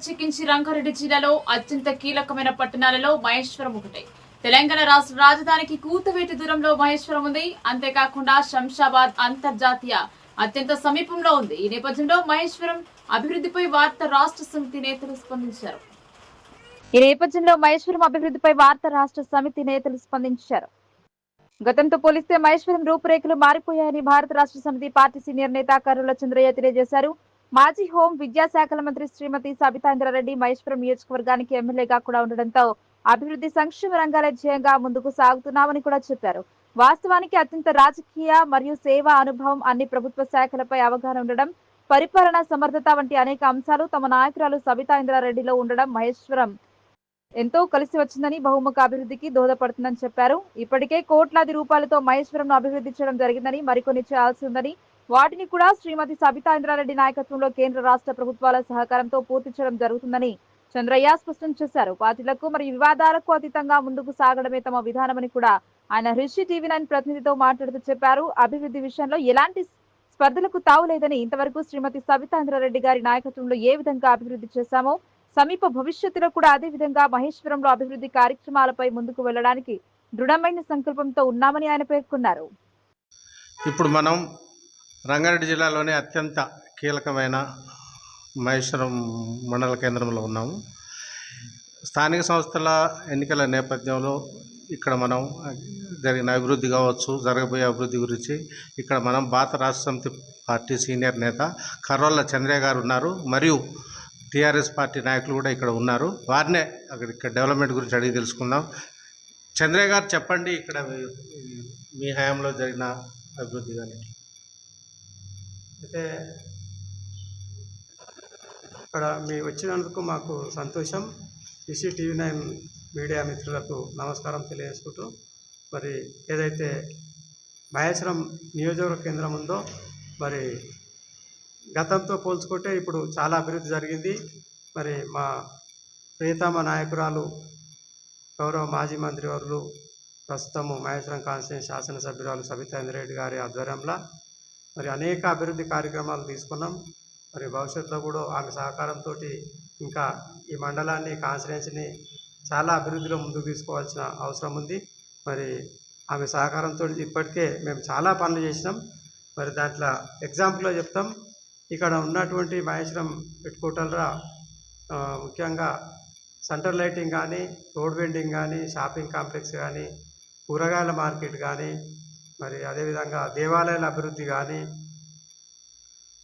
ప్రత్యేకించి రంగారెడ్డి జిల్లాలో అత్యంత కీలకమైన పట్టణాలలో మహేశ్వరం ఒకటి. తెలంగాణ రాష్ట్ర రాజధానికి కూతవేటి దూరంలో మహేశ్వరం ఉంది. అంతేకాకుండా శంషాబాద్ అంతర్జాతీయ అత్యంత సమీపంలో ఉంది. ఈ నేపథ్యంలో మహేశ్వరం అభివృద్ధిపై వార్త రాష్ట్ర సమితి నేతలు స్పందించారు. ఈ నేపథ్యంలో మహేశ్వరం అభివృద్ధిపై వార్త రాష్ట్ర సమితి నేతలు స్పందించారు. గతంతో పోలిస్తే మహేశ్వరం రూపురేఖలు మారిపోయాయని భారత రాష్ట్ర సమితి పార్టీ సీనియర్ నేత కరుల చంద్రయ్య తెలియజేశారు. మాజీ హోం విద్యాశాఖల మంత్రి శ్రీమతి సబితాంధ్రారెడ్డి మహేశ్వరం నియోజకవర్గానికి ఎమ్మెల్యేగా కూడా ఉండడంతో అభివృద్ధి సంక్షేమ రంగాల ధ్యేయంగా ముందుకు సాగుతున్నామని కూడా చెప్పారు. వాస్తవానికి అత్యంత రాజకీయ మరియు సేవా అనుభవం అన్ని ప్రభుత్వ శాఖలపై అవగాహన ఉండడం పరిపాలన సమర్థత వంటి అనేక అంశాలు తమ నాయకురాలు సబితా ఇంద్రారెడ్డిలో ఉండడం మహేశ్వరం ఎంతో కలిసి వచ్చిందని బహుముఖ అభివృద్ధికి దోహదపడుతుందని చెప్పారు. ఇప్పటికే కోట్లాది రూపాయలతో మహేశ్వరంను అభివృద్ధి చేయడం జరిగిందని మరికొన్ని చేయాల్సి ఉందని వాటిని కూడా శ్రీమతి సబితా ఇంద్రారెడ్డి నాయకత్వంలో కేంద్ర రాష్ట్ర ప్రభుత్వాల సహకారంతో పూర్తి చేయడం జరుగుతుందని చంద్రయ్య స్పష్టం చేశారు. పార్టీలకు మరియు వివాదాలకు అతీతంగా ముందుకు సాగడమే తమ విధానమని కూడా ఆయన హృషి టీవీ నైన్ ప్రతినిధితో మాట్లాడుతూ చెప్పారు. అభివృద్ధి విషయంలో ఎలాంటి స్పర్ధలకు తావులేదని ఇంతవరకు శ్రీమతి సబితా ఇంద్రారెడ్డి గారి నాయకత్వంలో ఏ విధంగా అభివృద్ధి చేశామో సమీప భవిష్యత్తులో కూడా అదే విధంగా మహేశ్వరంలో అభివృద్ధి కార్యక్రమాలపై ముందుకు వెళ్ళడానికి దృఢమైన సంకల్పంతో ఉన్నామని ఆయన పేర్కొన్నారు. ఇప్పుడు మనం రంగారెడ్డి జిల్లాలోనే అత్యంత కీలకమైన మహేశ్వరం మండల కేంద్రంలో ఉన్నాము. స్థానిక సంస్థల ఎన్నికల నేపథ్యంలో ఇక్కడ మనం జరిగిన అభివృద్ధి కావచ్చు జరగబోయే అభివృద్ధి గురించి ఇక్కడ మనం భారత రాష్ట్ర సమితి పార్టీ సీనియర్ నేత కర్రోళ్ళ చంద్రయ్య గారు ఉన్నారు. మరియు టీఆర్ఎస్ పార్టీ నాయకులు కూడా ఇక్కడ ఉన్నారు. వారినే అక్కడ ఇక్కడ డెవలప్మెంట్ గురించి అడిగి తెలుసుకుందాం. చంద్రయ్య గారు చెప్పండి ఇక్కడ మీ హయాంలో జరిగిన అభివృద్ధి కానీ అయితే ఇక్కడ మీ వచ్చినందుకు మాకు సంతోషం. ఈసీ టీవీ నైన్ మీడియా మిత్రులకు నమస్కారం తెలియజేసుకుంటూ మరి ఏదైతే మహేశ్వరం నియోజకవర్గ కేంద్రం ఉందో మరి గతంతో పోల్చుకుంటే ఇప్పుడు చాలా అభివృద్ధి జరిగింది. మరి మా ప్రియతమ నాయకురాలు గౌరవ మాజీ మంత్రివర్యులు ప్రస్తుతము మహేశ్వరం కాన్స్టిట్యూషన్ శాసనసభ్యురాలు సబితా రెడ్డి గారి ఆధ్వర్యంలో మరి అనేక అభివృద్ధి కార్యక్రమాలు తీసుకున్నాం. మరి భవిష్యత్తులో కూడా ఆమె సహకారంతో ఇంకా ఈ మండలాన్ని కాన్స్టిట్యున్సీని చాలా అభివృద్ధిలో ముందుకు తీసుకోవాల్సిన అవసరం ఉంది. మరి ఆమె సహకారంతో ఇప్పటికే మేము చాలా పనులు చేసినాం. మరి దాంట్లో ఎగ్జాంపుల్లో చెప్తాం. ఇక్కడ ఉన్నటువంటి మహేశ్వరం పెట్టుకోటలరా ముఖ్యంగా సెంటర్ లైటింగ్ కానీ రోడ్ వెండింగ్ కానీ షాపింగ్ కాంప్లెక్స్ కానీ కూరగాయల మార్కెట్ కానీ మరి అదేవిధంగా దేవాలయాల అభివృద్ధి కానీ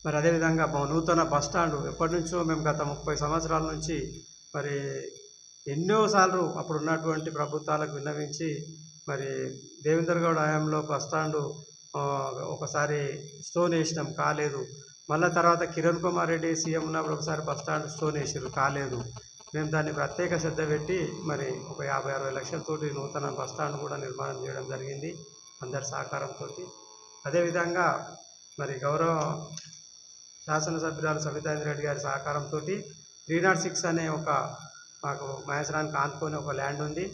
మరి అదేవిధంగా మా నూతన బస్ స్టాండ్ ఎప్పటి నుంచో మేము గత ముప్పై సంవత్సరాల నుంచి మరి ఎన్నోసార్లు అప్పుడు ఉన్నటువంటి ప్రభుత్వాలకు విన్నవించి మరి దేవేంద్ర గౌడ్ హయాంలో బస్ ఒకసారి స్టోన్ వేసినాం కాలేదు. మళ్ళీ తర్వాత కిరణ్ కుమార్ రెడ్డి సీఎం ఉన్నప్పుడు ఒకసారి బస్ స్టాండ్ స్టోన్ వేసారు కాలేదు. మేము దాన్ని ప్రత్యేక శ్రద్ధ పెట్టి మరి ఒక యాభై అరవై లక్షలతోటి నూతన బస్ స్టాండ్ కూడా నిర్మాణం చేయడం జరిగింది. అందరి సహకారంతో అదేవిధంగా మరి గౌరవ శాసనసభ్యురాలు సబితాంద్ర రెడ్డి గారి సహకారంతో త్రీ నాట్ సిక్స్ అనే ఒక మాకు మహేశ్వరానికి ఆనుకొని ఒక ల్యాండ్ ఉంది.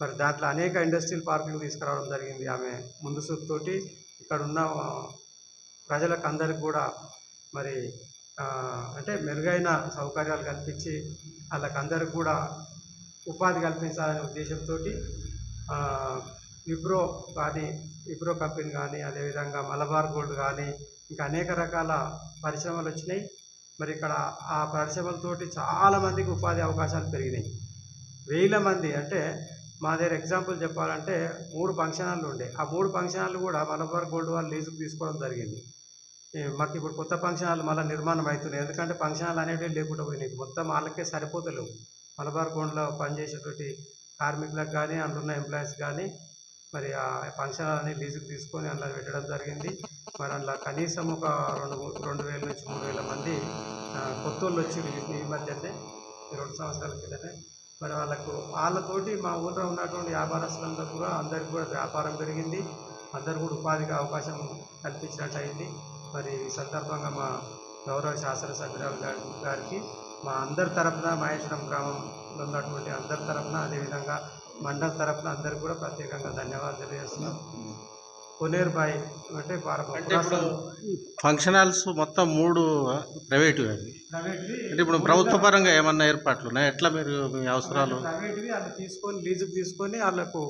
మరి దాంట్లో అనేక ఇండస్ట్రియల్ పార్కులు తీసుకురావడం జరిగింది ఆమె ముందు చూపుతోటి ఇక్కడ ఉన్న ప్రజలకు అందరికి కూడా మరి అంటే మెరుగైన సౌకర్యాలు కల్పించి వాళ్ళకందరికి కూడా ఉపాధి కల్పించాలనే ఉద్దేశంతో విప్రో కానీ విప్రో కంపెనీ కానీ అదేవిధంగా మలబార్ గోల్డ్ కానీ ఇంకా అనేక రకాల పరిశ్రమలు వచ్చినాయి. మరి ఇక్కడ ఆ పరిశ్రమలతోటి చాలా మందికి ఉపాధి అవకాశాలు పెరిగినాయి. వేల మంది అంటే మా దగ్గర ఎగ్జాంపుల్ చెప్పాలంటే మూడు ఫంక్షన్ హాల్లు ఉండే. ఆ మూడు ఫంక్షన్ హాళ్ళు కూడా మలబార్ గోల్డ్ వాళ్ళు లీజుకు తీసుకోవడం జరిగింది. మాకు ఇప్పుడు కొత్త ఫంక్షన్ హాల్ మళ్ళీ నిర్మాణం అవుతున్నాయి. ఎందుకంటే ఫంక్షన్ హాల్ అనేటివి లేకుండా పోయినాయి. మొత్తం వాళ్ళకే సరిపోతలేవు. మలబార్ గోల్డ్లో పనిచేసేటువంటి కార్మికులకు కానీ అందులో ఉన్న ఎంప్లాయీస్ కానీ మరి ఆ పంచాలని లీజుకు తీసుకొని అందులో పెట్టడం జరిగింది. మరి అందులో కనీసం ఒక రెండు రెండు వేల నుంచి మూడు వేల మంది కొత్తోళ్ళు వచ్చి ఈ- మధ్యనే ఈ రెండు సంవత్సరాల కిందనే మరి వాళ్ళకు వాళ్ళతోటి మా ఊళ్ళో ఉన్నటువంటి వ్యాపారస్తులందరూ కూడా అందరికి కూడా వ్యాపారం పెరిగింది. అందరు కూడా ఉపాధికి అవకాశం కల్పించినట్టయింది మరి ఈ సందర్భంగా మా గౌరవ శాసనసభ్యురాలు గారి గారికి మా అందరి తరపున మహేశ్వరం గ్రామంలో ఉన్నటువంటి అందరి తరఫున అదేవిధంగా మండల తరపున అందరికీ కూడా ప్రత్యేకంగా ధన్యవాదాలు తెలియజేస్తున్నాం. కొనేరు బాయ్ అంటే ఫంక్షన్ హాల్స్ మొత్తం మూడు ప్రైవేటు అవి. ప్రైవేట్వి అంటే ఇప్పుడు ప్రభుత్వ పరంగా ఏమన్నా ఏర్పాట్లు ఉన్నాయి? ఎట్లా మీరు మీ అవసరాలు? ప్రైవేట్వి వాళ్ళు తీసుకొని లీజుకు తీసుకొని వాళ్ళకు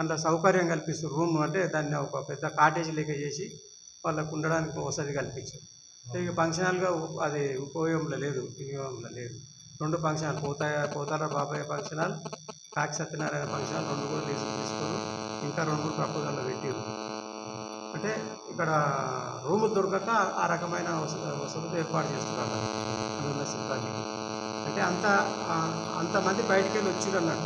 అందులో సౌకర్యం కల్పిస్తారు రూమ్ అంటే దాన్ని ఒక పెద్ద కాటేజ్ లెక్క చేసి వాళ్ళకు ఉండడానికి వసతి కల్పించారు. ఇక ఫంక్షన్ హాల్గా అది ఉపయోగంలో లేదు వినియోగంలో లేదు. రెండు ఫంక్షన్ హాల్ పోతా పోతార బాబాయ్ ఫంక్షన్ హాల్ కాకి సత్యనారాయణ ఫంక్షన్ రెండు కూడా తీసు తీసుకొని ఇంకా రెండు మూడు ప్రపోజల్లో పెట్టారు. అంటే ఇక్కడ రూమ్ దొరకక ఆ రకమైన వసతులు ఏర్పాటు చేస్తున్నారు. సిబ్బంది. అంటే అంత అంతమంది బయటికి వెళ్ళి వచ్చిరు అన్నాడు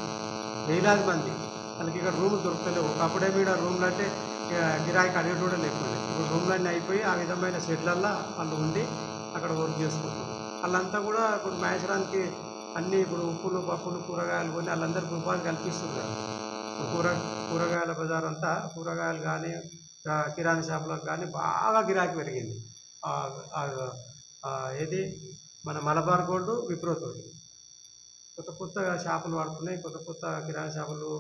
వేలాది మంది. వాళ్ళకి ఇక్కడ రూమ్ దొరుకుతలేవు ఒకప్పుడే మీద రూమ్లు అంటే ఇక గిరాయికి అడిగేటి కూడా లేకుండా ఇప్పుడు రూమ్లన్నీ అయిపోయి ఆ విధమైన షెడ్లల్లో వాళ్ళు ఉండి అక్కడ వర్క్ చేసుకుంటారు వాళ్ళంతా కూడా ఇప్పుడు మేచడానికి అన్నీ ఇప్పుడు ఉప్పులు పప్పులు కూరగాయలు కొని వాళ్ళందరికీ ఉపాధి కల్పిస్తున్నారు కూర కూరగాయల బజార్ అంతా కూరగాయలు కానీ కిరాణా షాపులకు కానీ బాగా గిరాకీ పెరిగింది. ఏది? మన మలబార్ గోల్డ్ విప్రోతోటి కొత్త కొత్తగా షాపులు పడుతున్నాయి కొత్త కొత్త కిరాణా షాపులు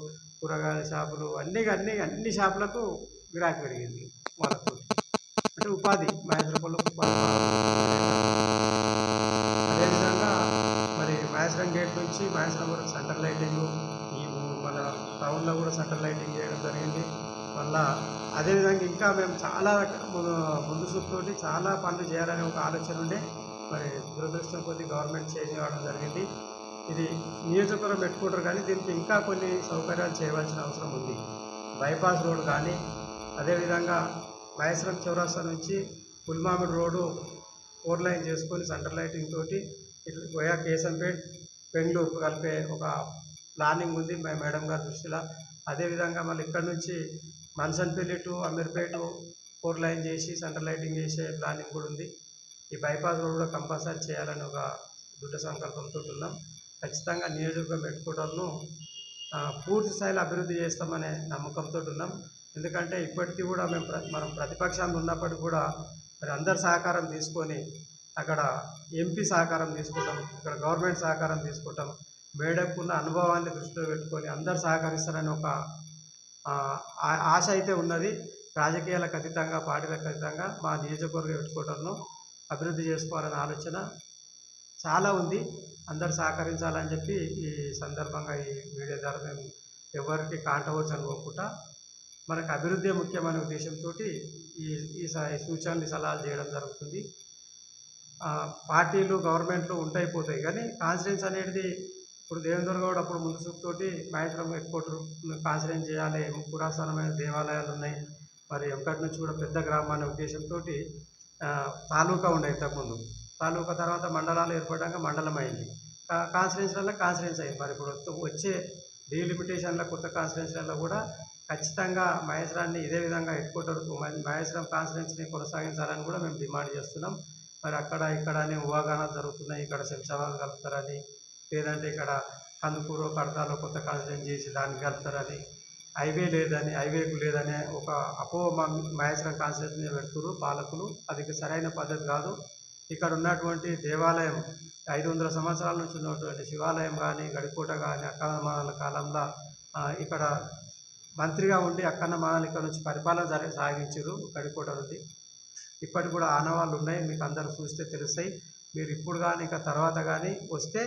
కూరగాయల షాపులు అన్నీ అన్ని అన్ని షాపులకు గిరాకీ పెరిగింది వాళ్ళతో అంటే ఉపాధి మహేంద్రపల్లి ఉపాధి అదేవిధంగా మరి మహేశ్వరం గేట్ నుంచి మహేశ్వరం వరకు సెంటర్ లైటింగ్ ఈ మన టౌన్లో కూడా సెంటర్ లైటింగ్ చేయడం జరిగింది. మళ్ళా అదేవిధంగా ఇంకా మేము చాలా ముందు ముందు చూపుతోటి చాలా పనులు చేయాలనే ఒక ఆలోచన ఉండే. మరి దురదృష్టం కొద్ది గవర్నమెంట్ చేంజ్ కావడం జరిగింది. ఇది నియోజకవర్గం పెట్టుకుంటారు కానీ దీనికి ఇంకా కొన్ని సౌకర్యాలు చేయవలసిన అవసరం ఉంది. బైపాస్ రోడ్ కానీ అదేవిధంగా మహేశ్వరం చౌరాస్తా నుంచి పుల్మామిడి రోడ్డు ఫోర్ లైన్ చేసుకొని సెంటర్ లైటింగ్ తోటి ఇట్లా గోయా కేసంపేట్ బెంగళూరు కలిపే ఒక ప్లానింగ్ ఉంది మా మేడం గారి దృష్టిలో. అదేవిధంగా మళ్ళీ ఇక్కడ నుంచి Mansanpally to Ameerpet four lane చేసి సెంటర్ లైటింగ్ చేసే ప్లానింగ్ కూడా ఉంది. ఈ బైపాస్ రోడ్ కూడా కంపల్సరీ చేయాలని ఒక దుడ్డ సంకల్పంతో ఉన్నాం. ఖచ్చితంగా నియోజకవర్గం పెట్టుకోవడంను పూర్తి స్థాయిలో అభివృద్ధి చేస్తామనే నమ్మకంతో ఉన్నాం. ఎందుకంటే ఇప్పటికీ కూడా మేము మనం ప్రతిపక్షాన్ని ఉన్నప్పటికీ కూడా మరి అందరి సహకారం తీసుకొని అక్కడ ఎంపీ సహకారం తీసుకుంటాం ఇక్కడ గవర్నమెంట్ సహకారం తీసుకుంటాం మేడకున్న అనుభవాన్ని దృష్టిలో పెట్టుకొని అందరు సహకరిస్తారని ఒక ఆశ అయితే ఉన్నది. రాజకీయాలకు అతీతంగా పార్టీలకు అతీతంగా మా నియోజకవర్గ పెట్టుకోవడంలో అభివృద్ధి చేసుకోవాలనే ఆలోచన చాలా ఉంది. అందరు సహకరించాలని చెప్పి ఈ సందర్భంగా ఈ మీడియా ద్వారా మేము ఎవరికి కాంట్రవర్సీ అనుకోకుండా మనకు అభివృద్ధి ముఖ్యమైన ఉద్దేశంతో ఈ ఈ సూచనలు సలహాలు చేయడం జరుగుతుంది. పార్టీలు గవర్నమెంట్లు ఉంటాయి పోతాయి కానీ కాన్స్టిట్యూన్స్ అనేది ఇప్పుడు దేవేంద్ర గౌడ్ అప్పుడు ముందు చూపుతోటి మహేశ్వరం ఎక్స్పోర్టర్ కాన్స్టిట్యూన్స్ చేయాలి పురాతనమైన దేవాలయాలు ఉన్నాయి. మరి ఎంకటి నుంచి కూడా పెద్ద గ్రామం అనే ఉద్దేశంతో తాలూకా ఉండే ఇంతకుముందు. తాలూకా తర్వాత మండలాలు ఏర్పడ్డాక మండలం అయింది. కాన్స్టిట్యూన్సీలలో కాన్స్టిట్యూన్స్ అయింది. మరి ఇప్పుడు వచ్చే డీలిమిటేషన్ల కొత్త కాన్స్టిట్యూన్సీలలో కూడా ఖచ్చితంగా మహేశ్వరాన్ని ఇదే విధంగా హెడ్క్వార్టర్ మహేశ్వరం కాన్స్టిట్యూన్సీని కొనసాగించాలని కూడా మేము డిమాండ్ చేస్తున్నాం. మరి అక్కడ ఇక్కడ అని ఊహాగానాలు జరుగుతున్నాయి. ఇక్కడ శంషాబాద్ కలుపుతారని లేదంటే ఇక్కడ కందుకూరు కడతాలో కొత్త కాన్స్టిట్యూన్ చేసి దాన్ని కలుపుతారని హైవే లేదని హైవేకు లేదని ఒక అపో మహేశ్వరం కాన్స్టిట్యూషన్ పెడుతున్నారు పాలకులు. అది సరైన పద్ధతి కాదు. ఇక్కడ ఉన్నటువంటి దేవాలయం ఐదు వందల సంవత్సరాల నుంచి ఉన్నటువంటి శివాలయం కానీ గడికోట కానీ అక్కన్నమాల కాలంలో ఇక్కడ మంత్రిగా ఉండి అక్కన్నమాల ఇక్కడ నుంచి పరిపాలన సాగించారు గడికోట నుండి. ఇప్పటికి కూడా ఆనవాళ్ళు ఉన్నాయి మీకు అందరూ చూస్తే తెలుస్తాయి. మీరు ఇప్పుడు కానీ ఇంకా తర్వాత కానీ వస్తే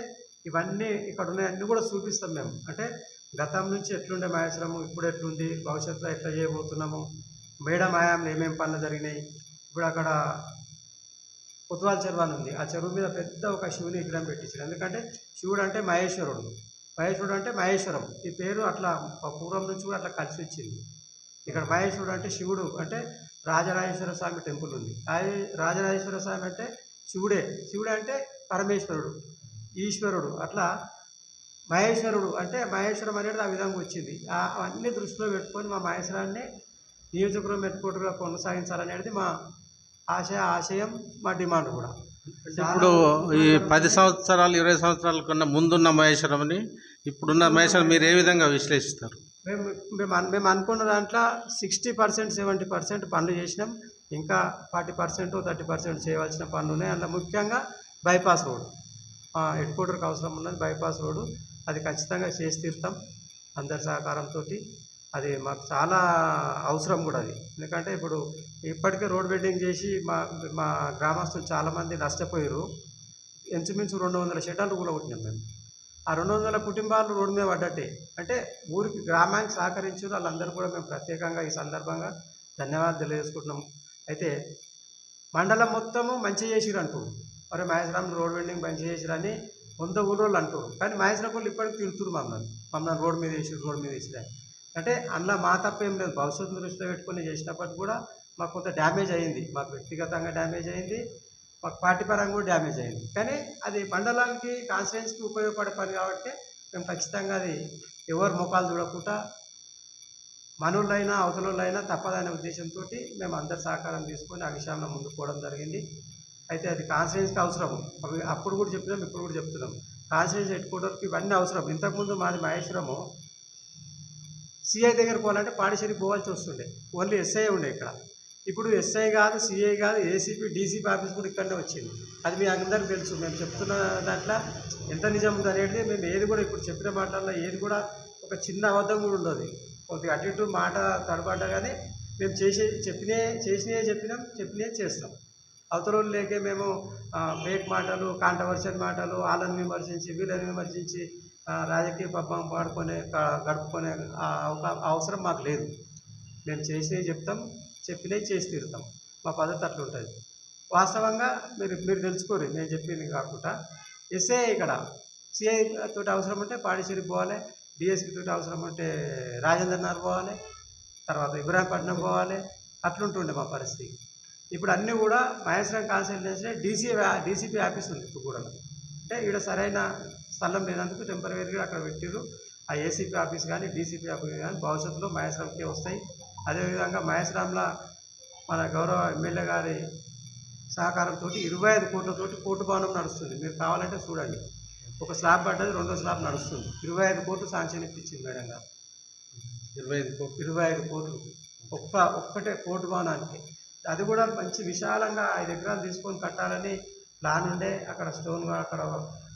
ఇవన్నీ ఇక్కడ ఉన్నాయన్నీ కూడా చూపిస్తాం మేము. అంటే గతం నుంచి ఎట్లుండే మహేశ్వరము ఇప్పుడు ఎట్లుంది భవిష్యత్తులో ఎట్లా చేయబోతున్నాము మేడ మాయాంలో ఏమేమి పనులు జరిగినాయి. ఇప్పుడు అక్కడ కొత్వాల చెరువు అని ఉంది. ఆ చెరువు మీద పెద్ద ఒక శివుని విగ్రహం పెట్టించారు. ఎందుకంటే శివుడు అంటే మహేశ్వరుడు. మహేశ్వరుడు అంటే మహేశ్వరం. ఈ పేరు అట్లా పూర్వం నుంచి కూడా అట్లా కలిసి వచ్చింది. ఇక్కడ మహేశ్వరుడు అంటే శివుడు. అంటే రాజరాజేశ్వర స్వామి టెంపుల్ ఉంది. అది రాజరాజేశ్వర స్వామి అంటే శివుడే. శివుడు అంటే పరమేశ్వరుడు ఈశ్వరుడు. అట్లా మహేశ్వరుడు అంటే మహేశ్వరం అనేది ఆ విధంగా వచ్చింది. అవన్నీ దృష్టిలో పెట్టుకొని మా మహేశ్వరాన్ని నియోజకవర్గం హెడ్క్వార్టర్గా కొనసాగించాలనేది మా ఆశ ఆశయం మా డిమాండ్ కూడా. ఇప్పుడు ఈ పది సంవత్సరాలు ఇరవై సంవత్సరాల కన్నా ముందున్న మహేశ్వరంని ఇప్పుడున్న మహేశ్వరం మీరు ఏ విధంగా విశ్లేషిస్తారు? మేము మేము మేము అనుకున్న దాంట్లో సిక్స్టీ పర్సెంట్ సెవెంటీ పర్సెంట్ పనులు చేసినాం. ఇంకా ఫార్టీ పర్సెంట్ థర్టీ పర్సెంట్ చేయవలసిన పనులు ఉన్నాయి. అందులో ముఖ్యంగా బైపాస్ రోడ్ హెడ్ క్వార్టర్కి అవసరం ఉన్నది బైపాస్ రోడ్డు. అది ఖచ్చితంగా చేసి తీరుతాం అందరి సహకారంతో అది మాకు చాలా అవసరం కూడా అది. ఎందుకంటే ఇప్పుడు ఇప్పటికే రోడ్ బెడ్డింగ్ చేసి మా మా గ్రామస్తులు చాలామంది నష్టపోయారు. ఇంచుమించు రెండు వందల షెడ్యూల్ కూడా కొట్టినాం మేము. ఆ రెండు వందల కుటుంబాలు రోడ్డు మీద పడ్డట్టే. అంటే ఊరికి గ్రామానికి సహకరించారు వాళ్ళందరూ కూడా మేము ప్రత్యేకంగా ఈ సందర్భంగా ధన్యవాదాలు తెలియజేసుకుంటున్నాము. అయితే మండలం మొత్తము మంచి చేసిరు అంటారు మరి మహేశ్వరం రోడ్ వెండింగ్ మంచి చేసిరని వంద ఊరోళ్ళు అంటారు కానీ మహేశ్వరం వాళ్ళు ఇప్పటికి తిడుతురు మమ్మల్ని. మమ్మల్ని రోడ్ మీద వేసి రోడ్ మీద వేసిరు అంటే అందులో మా తప్ప ఏం లేదు. భవిష్యత్తు దృష్టిలో పెట్టుకొని చేసినప్పటికి కూడా మాకు కొంత డ్యామేజ్ అయింది. మాకు వ్యక్తిగతంగా డ్యామేజ్ అయింది. పార్టీ పరంగా కూడా డ్యామేజ్ అయింది. కానీ అది మండలానికి కాన్స్టిట్యున్సీకి ఉపయోగపడే పని కాబట్టి మేము ఖచ్చితంగా అది ఎవరు ముఖాలు చూడకుండా మనోళ్ళైనా అవతలైనా తప్పదనే ఉద్దేశంతో మేము అందరి సహకారం తీసుకొని ఆ విషయంలో ముందుకు పోవడం జరిగింది. అయితే అది కాన్స్టిట్యున్సీకి అవసరం అప్పుడు కూడా చెప్పినాం ఇప్పుడు కూడా చెప్తున్నాం. కాన్స్టిట్యున్సీ హెడ్ క్వార్టర్కి ఇవన్నీ అవసరం. ఇంతకుముందు మాది మహేశ్వరము. సిఐ దగ్గర పోవాలంటే పాడిచేరికి పోవాల్సి వస్తుండే. ఓన్లీ ఎస్ఐ ఉండే ఇక్కడ. ఇప్పుడు ఎస్ఐ కాదు సిఐ కాదు ఏసీపీ డీసీపీ ఆఫీస్ కూడా ఇక్కడనే వచ్చింది. అది మీ అందరికీ తెలుసు. మేము చెప్తున్న దాంట్లో ఎంత నిజం ఉంది అనేది మేము ఏది కూడా ఇప్పుడు చెప్పిన మాటల్లో ఏది కూడా ఒక చిన్న అబద్ధం కూడా ఉండదు. కొద్దిగా అటు ఇటు మాట తడబడ్డ కానీ మేము చేసే చెప్పినే చేసినవే చెప్పినాం చెప్పినవి చేస్తాం. అవతల లేకే మేము ఫేక్ మాటలు కాంట్రవర్షియల్ మాటలు వాళ్ళని విమర్శించి వీళ్ళని విమర్శించి రాజకీయ పబ్బం పాడుకునే గడుపుకునే అవసరం మాకు లేదు. మేము చేసినవి చెప్తాం చెప్పినవి చేసి తీరుతాం. మా పద్ధతి అట్లా ఉంటుంది. వాస్తవంగా మీరు మీరు తెలుసుకోరు నేను చెప్పింది కాకుండా. ఎస్ఏ ఇక్కడ సిఐ తోటి అవసరం ఉంటే పాడిచేరికి పోవాలి డిఎస్పీ తోటి అవసరం ఉంటే రాజేంద్ర నగర్ పోవాలి తర్వాత ఇబ్రాహీంపట్నం పోవాలి అట్లుంటుండే మా పరిస్థితి. ఇప్పుడు అన్నీ కూడా Maheshwaram constituency DC DCP office ఉంది ఇప్పుడు కూడా. అంటే ఇక్కడ సరైన స్థలం లేనందుకు టెంపరీగా అక్కడ పెట్టారు ఆ ఏసీపీ ఆఫీస్ కానీ డీసీపీ ఆఫీస్ కానీ భవిష్యత్తులో మహేశ్వరంకే వస్తాయి. అదేవిధంగా మహేశ్వరంలో మన గౌరవ ఎమ్మెల్యే గారి సహకారంతో ఇరవై ఐదు కోట్లతోటి కోర్టు భవనం నడుస్తుంది. మీరు కావాలంటే చూడండి. ఒక స్లాబ్ పడ్డది రెండో స్లాబ్ నడుస్తుంది. ఇరవై ఐదు కోట్లు శాంక్షన్ ఇప్పించింది మేడం గారు. ఇరవై ఐదు కోట్లు. ఇరవై ఐదు కోట్లు. ఒక్క ఒక్కటే కోర్టు భవనానికి. అది కూడా మంచి విశాలంగా ఐదు ఎకరాలు తీసుకొని కట్టాలని ప్లాన్ ఉండే. అక్కడ స్టోన్ కూడా అక్కడ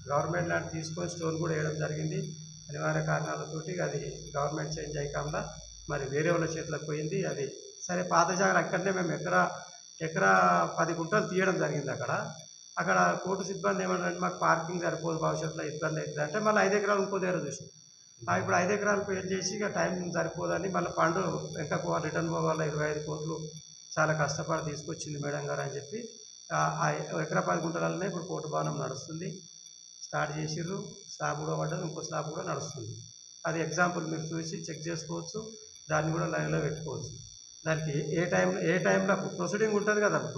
గవర్నమెంట్ ల్యాండ్ తీసుకొని స్టోన్ కూడా వేయడం జరిగింది. అనివార్య కారణాలతోటి అది గవర్నమెంట్ చేంజ్ అయ్యకుండా మరి వేరే వాళ్ళ చేతిలోకి పోయింది. అది సరే పాత జాగ్రత్త అక్కడనే మేము ఎకరా ఎకరా పది గుంటలు తీయడం జరిగింది అక్కడ. అక్కడ కోర్టు సిబ్బంది ఏమన్నారంటే మాకు పార్కింగ్ సరిపోదు భవిష్యత్తులో ఇబ్బంది అవుతుంది అంటే మళ్ళీ ఐదు ఎకరాలు ఇంకో దగ్గర చూసాం. ఇప్పుడు ఐదు ఎకరాలు పేరు చేసి ఇక టైం సరిపోదని మళ్ళీ పండు వెనక పోవాలి రిటర్న్ పోవాలి ఇరవై ఐదు కోట్లు చాలా కష్టపడి తీసుకొచ్చింది మేడం గారు అని చెప్పి ఎకరా పది గుంటలనే ఇప్పుడు కోర్టు భవనం నడుస్తుంది. స్టార్ట్ చేసిర్రు. స్లాబ్ కూడా పడ్డది. ఇంకో స్లాబ్ కూడా నడుస్తుంది. అది ఎగ్జాంపుల్ మీరు చూసి చెక్ చేసుకోవచ్చు. దాన్ని కూడా లైన్లో పెట్టుకోవచ్చు. దానికి ఏ- ఏ టైం ఏ టైంలో ప్రొసీడింగ్ ఉంటుంది కదా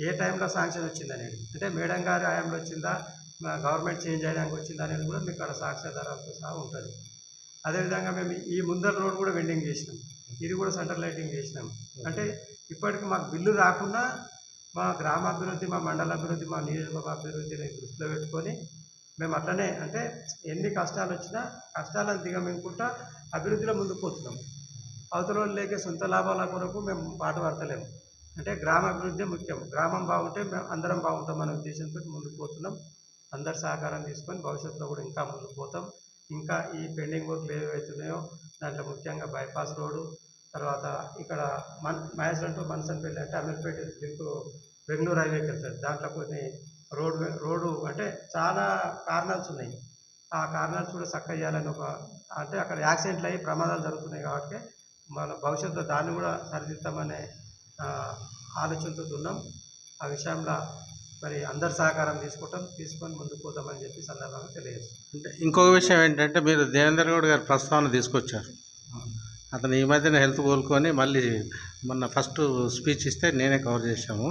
ఏ టైంలో శాంక్షన్ వచ్చింది అనేది. అంటే మేడం గారి హయాంలో వచ్చిందా? మా గవర్నమెంట్ చేంజ్ చేయడానికి వచ్చిందా అనేది కూడా మీకు అక్కడ సాక్ష్యాధారాలతో సహా ఉంటుంది. అదేవిధంగా మేము ఈ ముందర రోడ్ కూడా వెండింగ్ చేసినాం. ఇది కూడా సెంటర్ లైటింగ్ చేసినాం. అంటే ఇప్పటికి మాకు బిల్లు రాకుండా మా గ్రామాభివృద్ధి మా మండల అభివృద్ధి మా నియోజకవర్గ అభివృద్ధిని దృష్టిలో పెట్టుకొని మేము అట్లనే అంటే ఎన్ని కష్టాలు వచ్చినా కష్టాలను దిగమింగుకుంటా అభివృద్ధిలో ముందుకు పోతున్నాం. అవతల వాళ్ళు లేకే సొంత లాభాల కొరకు మేము పాట పడతలేము. అంటే గ్రామ అభివృద్ధి ముఖ్యం. గ్రామం బాగుంటే మేము అందరం బాగుంటాం అనే ఉద్దేశంతో ముందుకు పోతున్నాం. అందరి సహకారం తీసుకొని భవిష్యత్తులో కూడా ఇంకా ముందుకు పోతాం. ఇంకా ఈ పెండింగ్ వర్క్లు ఏవైతున్నాయో దాంట్లో ముఖ్యంగా బైపాస్ రోడ్డు తర్వాత ఇక్కడ మన్ మహేశ్వరం టు అంటే అమీర్పేట లింక్ బెంగళూరు హైవేకి వెళ్తారు. దాంట్లో కొన్ని రోడ్ రోడ్డు అంటే చాలా కారణాలు ఉన్నాయి. ఆ కారణాలు కూడా చక్కగా చేయాలని ఒక అంటే అక్కడ యాక్సిడెంట్లు అయ్యి ప్రమాదాలు జరుగుతున్నాయి కాబట్టి మన భవిష్యత్తులో దాన్ని కూడా సరిదిద్దామనే ఆలోచనతో ఉన్నాం. ఆ విషయంలో మరి అందరి సహకారం తీసుకుంటాం తీసుకొని ముందుకు పోతామని చెప్పి సందర్భంగా తెలియజేస్తాం అంటే ఇంకొక విషయం ఏంటంటే మీరు దేవేంద్ర గౌడ్ గారి ప్రస్తావన తీసుకొచ్చారు. అతను ఈ మధ్యన హెల్త్ కోలుకొని మళ్ళీ మొన్న ఫస్ట్ స్పీచ్ ఇస్తే నేనే కవర్ చేశాము.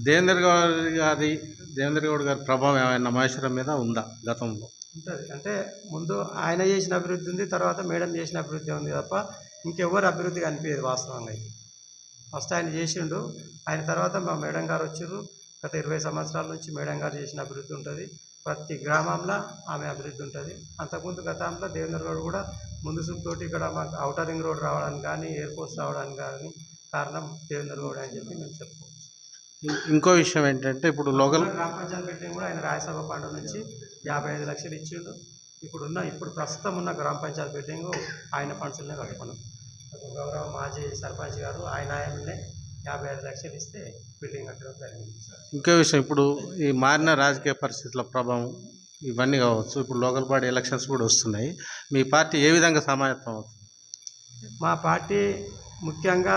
దేవేంద్ర గౌడ్ గారి దేవేంద్ర గౌడ్ గారి ప్రభావం ఏమైనా మహేశ్వరం మీద ఉందా గతంలో? ఉంటుంది. అంటే ముందు ఆయన చేసిన అభివృద్ధి ఉంది తర్వాత మేడం చేసిన అభివృద్ధి ఉంది తప్ప ఇంకెవ్వరు అభివృద్ధి కనిపించదు వాస్తవంగా అయితే. ఫస్ట్ ఆయన చేసిండు ఆయన తర్వాత మా మేడం గారు వచ్చారు గత ఇరవై సంవత్సరాల నుంచి మేడం గారు చేసిన అభివృద్ధి ఉంటుంది. ప్రతి గ్రామంలో ఆమె అభివృద్ధి ఉంటుంది. అంతకుముందు గతంలో దేవేంద్ర గౌడ్ కూడా ముందు చూపుతోటి ఇక్కడ మాకు అవుటర్ రింగ్ రోడ్ రావడానికి కానీ ఎయిర్పోర్ట్స్ రావడానికి కానీ కారణం దేవేంద్ర గౌడ్ అని చెప్పి మేము చెప్పుకోవచ్చు. ఇంకో విషయం ఏంటంటే ఇప్పుడు లోకల్ గ్రామ పంచాయతీ బిల్డింగ్ కూడా ఆయన రాజ్యసభ ఫండ్ నుంచి యాభై ఐదు లక్షలు ఇచ్చిండు. ఇప్పుడు ఉన్న ఇప్పుడు ప్రస్తుతం ఉన్న గ్రామ పంచాయతీ బిల్డింగ్ ఆయన ఫండ్స్లోనే కట్టుకున్నాం. గౌరవ మాజీ సర్పంచ్ గారు ఆయన ఆయననే యాభై ఐదు లక్షలు ఇస్తే బిల్డింగ్ కట్టడం జరిగింది సార్. ఇంకో విషయం ఇప్పుడు ఈ మారిన రాజకీయ పరిస్థితుల ప్రభావం ఇవన్నీ కావచ్చు ఇప్పుడు లోకల్ బాడీ ఎలక్షన్స్ కూడా వస్తున్నాయి. మీ పార్టీ ఏ విధంగా సమాయత్తం అవుతుంది? మా పార్టీ ముఖ్యంగా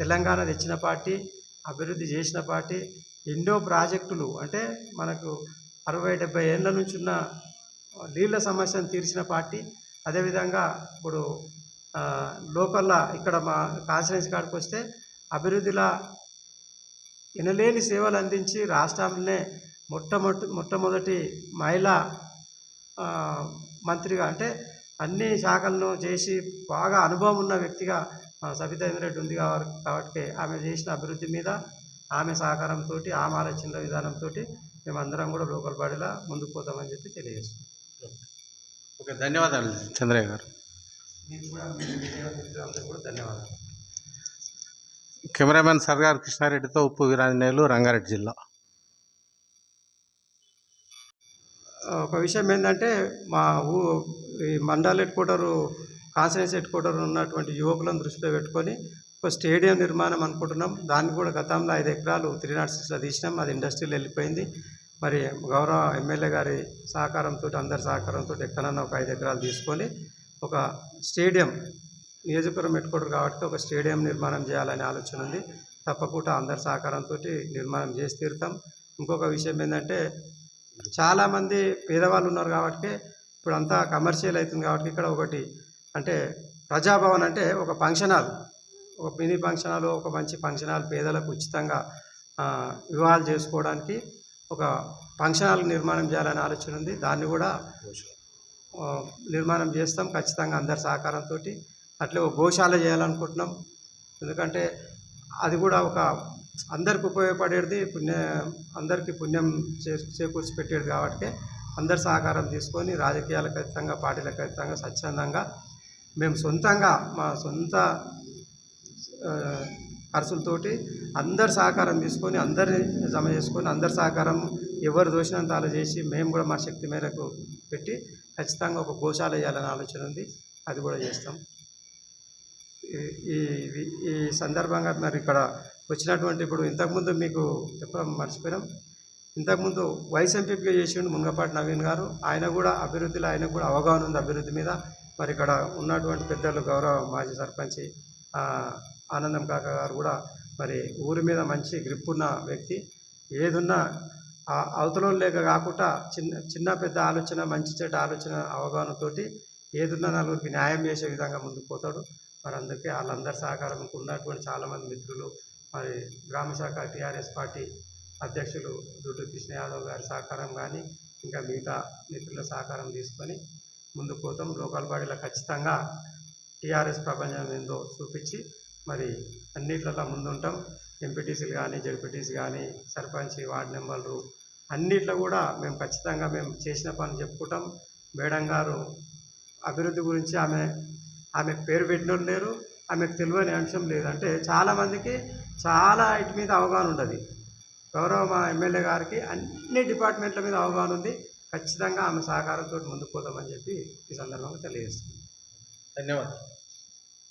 తెలంగాణ తెచ్చిన పార్టీ అభివృద్ధి చేసిన పార్టీ ఎన్నో ప్రాజెక్టులు అంటే మనకు అరవై డెబ్బై ఏళ్ళ నుంచి ఉన్న నీళ్ళ సమస్యను తీర్చిన పార్టీ అదేవిధంగా ఇప్పుడు లోకల్లా ఇక్కడ మా కాన్స్టిట్యున్సీ కాడికి వస్తే అభివృద్ధిలో ఎనలేని సేవలు అందించి రాష్ట్రంలోనే మొట్టమొదటి మొట్టమొదటి మహిళా మంత్రిగా అంటే అన్ని శాఖలను చేసి బాగా అనుభవం ఉన్న వ్యక్తిగా సబితేంద్ర రెడ్డి ఉంది కాబట్టి ఆమె చేసిన అభివృద్ధి మీద ఆమె సహకారంతో ఆమె ఆలోచనల విధానంతో మేమందరం కూడా లోకల్ బాడీలో ముందుకు పోతామని చెప్పి తెలియజేస్తున్నాం. ఓకే ధన్యవాదాలు. చంద్రయ్య గారు. మీకు కూడా కూడా ధన్యవాదాలు. కెమెరామెన్ సర్గార్ కృష్ణారెడ్డితో ఉప్పు వీరాంజనేయులు రంగారెడ్డి జిల్లా. ఒక విషయం ఏంటంటే మా ఊ ఈ mandal headquarter constituency headquarter ఉన్నటువంటి యువకులను దృష్టిలో పెట్టుకొని ఒక స్టేడియం నిర్మాణం అనుకుంటున్నాం. దాన్ని కూడా గతంలో ఐదు ఎకరాలు త్రీ నాట్ సిక్స్లో తీసినాం. అది ఇండస్ట్రీలో వెళ్ళిపోయింది. మరి గౌరవ ఎమ్మెల్యే గారి సహకారంతో అందరి సహకారంతో ఎక్కడన్నా ఒక ఐదు ఎకరాలు తీసుకొని ఒక స్టేడియం నియోజకవర్గం పెట్టుకోవడం కాబట్టి ఒక స్టేడియం నిర్మాణం చేయాలనే ఆలోచన ఉంది. తప్పకుండా అందరి సహకారంతో నిర్మాణం చేసి తీరుతాం. ఇంకొక విషయం ఏంటంటే చాలామంది పేదవాళ్ళు ఉన్నారు కాబట్టి ఇప్పుడు అంతా కమర్షియల్ అవుతుంది కాబట్టి ఇక్కడ ఒకటి అంటే ప్రజాభవన్ అంటే ఒక ఫంక్షన్ హాల్ ఒక మినీ ఫంక్షన్ హాల్ ఒక మంచి ఫంక్షన్ హాల్ పేదలకు ఉచితంగా వివాహాలు చేసుకోవడానికి ఒక ఫంక్షన్ హాల్ నిర్మాణం చేయాలనే ఆలోచన ఉంది. దాన్ని కూడా నిర్మాణం చేస్తాం ఖచ్చితంగా అందరి సహకారంతో అట్లే ఒక గోశాల చేయాలనుకుంటున్నాం. ఎందుకంటే అది కూడా ఒక అందరికి ఉపయోగపడేది పుణ్య అందరికీ పుణ్యం చే చేకూర్చి పెట్టేది కాబట్టి అందరి సహకారం తీసుకొని రాజకీయాలకు అతీతంగా పార్టీలకు అతీతంగా స్వచ్ఛందంగా మేము సొంతంగా మా సొంత ఖర్చులతోటి అందరి సహకారం తీసుకొని అందరిని జమ చేసుకొని అందరి సహకారం ఎవరు దోషినంత అలా చేసి మేము కూడా మా శక్తి మేరకు పెట్టి ఖచ్చితంగా ఒక గోశాల వేయాలనే ఆలోచన ఉంది. అది కూడా చేస్తాం. ఈ- ఈ ఈ- సందర్భంగా మరి ఇక్కడ వచ్చినటువంటి ఇప్పుడు ఇంతకుముందు మీకు చెప్పడం మర్చిపోయినాం. ఇంతకుముందు వైస్ ఎంపీగా చేసిండు మునగపాటి నవీన్ గారు. ఆయన కూడా అభివృద్ధిలో ఆయన కూడా అవగాహన ఉంది అభివృద్ధి మీద. మరి ఇక్కడ ఉన్నటువంటి పెద్దలు గౌరవ మాజీ సర్పంచి ఆనందం కాక గారు కూడా మరి ఊరి మీద మంచి గ్రిప్ ఉన్న వ్యక్తి. ఏదున్నా అవతల లేక కాకుండా చిన్న చిన్న పెద్ద ఆలోచన మంచి చెడ్డ ఆలోచన అవగాహనతోటి ఏదున్నా నలుగురికి న్యాయం చేసే విధంగా ముందుకు పోతాడు. మరి అందుకే వాళ్ళందరి సహకారం ఉన్నటువంటి చాలామంది మిత్రులు మరి గ్రామ శాఖ టీఆర్ఎస్ పార్టీ అధ్యక్షులు దుడ్డు కృష్ణ యాదవ్ గారి సహకారం కానీ ఇంకా మిగతా మిత్రుల సహకారం తీసుకొని ముందుకు పోతాం. లోకల్ బాడీలో ఖచ్చితంగా టీఆర్ఎస్ ప్రపంచం ఏందో చూపించి మరి అన్నిట్లలో ముందుంటాం. ఎంపీటీసీలు కానీ జడ్పీటీసీ కానీ సర్పంచ్ వార్డు మెంబర్లు అన్నిట్లో కూడా మేము ఖచ్చితంగా మేము చేసిన పని చెప్పుకుంటాం. మేడం గారు అభివృద్ధి గురించి ఆమె ఆమె పేరు పెట్టిన లేరు ఆమెకు తెలియని అంశం లేదు. అంటే చాలామందికి చాలా ఇటు మీద అవగాహన ఉండదు. గౌరవ మా ఎమ్మెల్యే గారికి అన్ని డిపార్ట్మెంట్ల మీద అవగాహన ఉంది. ఖచ్చితంగా ఆమె సహకారంతో ముందుకు పోదామని చెప్పి ఈ సందర్భంగా తెలియజేస్తుంది ధన్యవాదాలు.